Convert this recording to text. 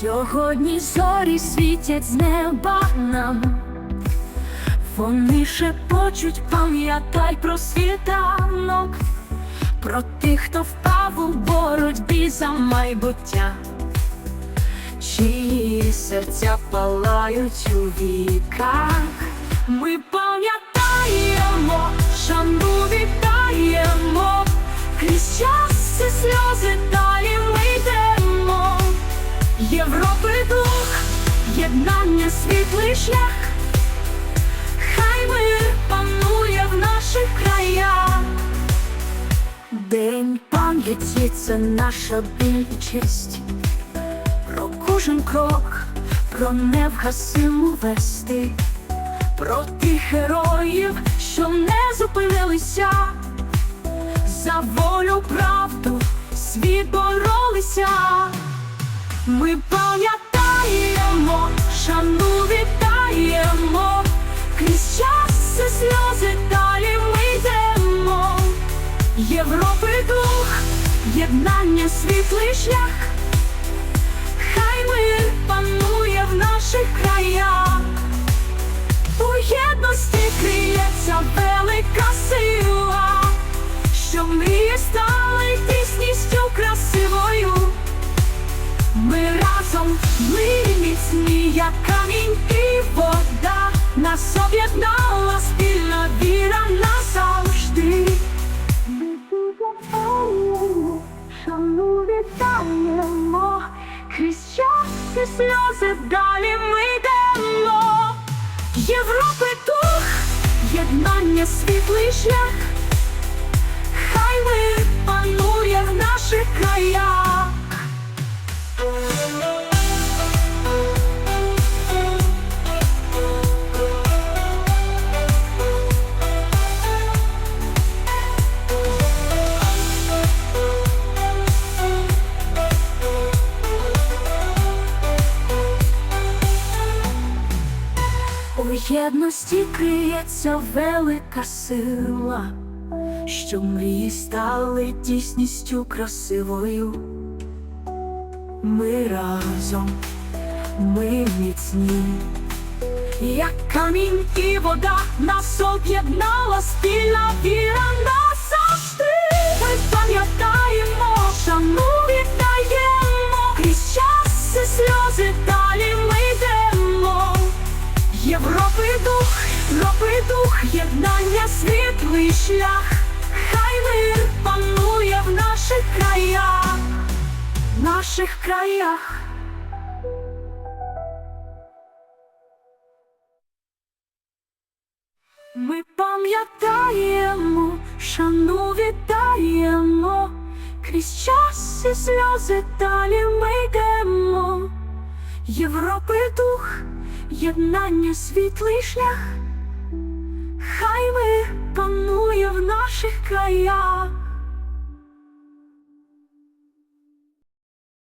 Сьогодні зорі світять з неба нам. Вони шепочуть, пам'ятай про світанок, про тих, хто впав у боротьбі за майбуття, чиї серця палають у віках. Ми пам'ятаємо, шану вітаємо, крізь час і сльози єднання світлий шлях. Хай мир панує в наших краях. День пам'яті це наша біль і честь. Про кожен крок, про невгасиму вести, про тих героїв, що не зупинилися, за волю, правду, світ боролися. Ми пам'ятаємо, шану вітаємо, крізь час і сльози далі ми йдемо. Європи дух, єднання світлий шлях, хай мир панує в наших краях. Як камінь і вода, нас об'єднала спільна віра назавжди. Шану вітаємо, крізь час і сльози далі ми йдемо. Європи дух, єднання світлий шлях, єдності криється велика сила, що мрії стали дійсністю красивою. Ми разом, ми міцні, як камінь і вода нас об'єднала спільна віра назавжди. Ми пам'ятаємо, Європи дух, Європи дух, єднання світлий шлях, хай мир панує в наших краях, в наших краях. Ми пам'ятаємо, шану віддаємо, крізь час і сльози далі ми йдемо. Європи дух, єднання світлий шлях, хай ми панує в наших краях.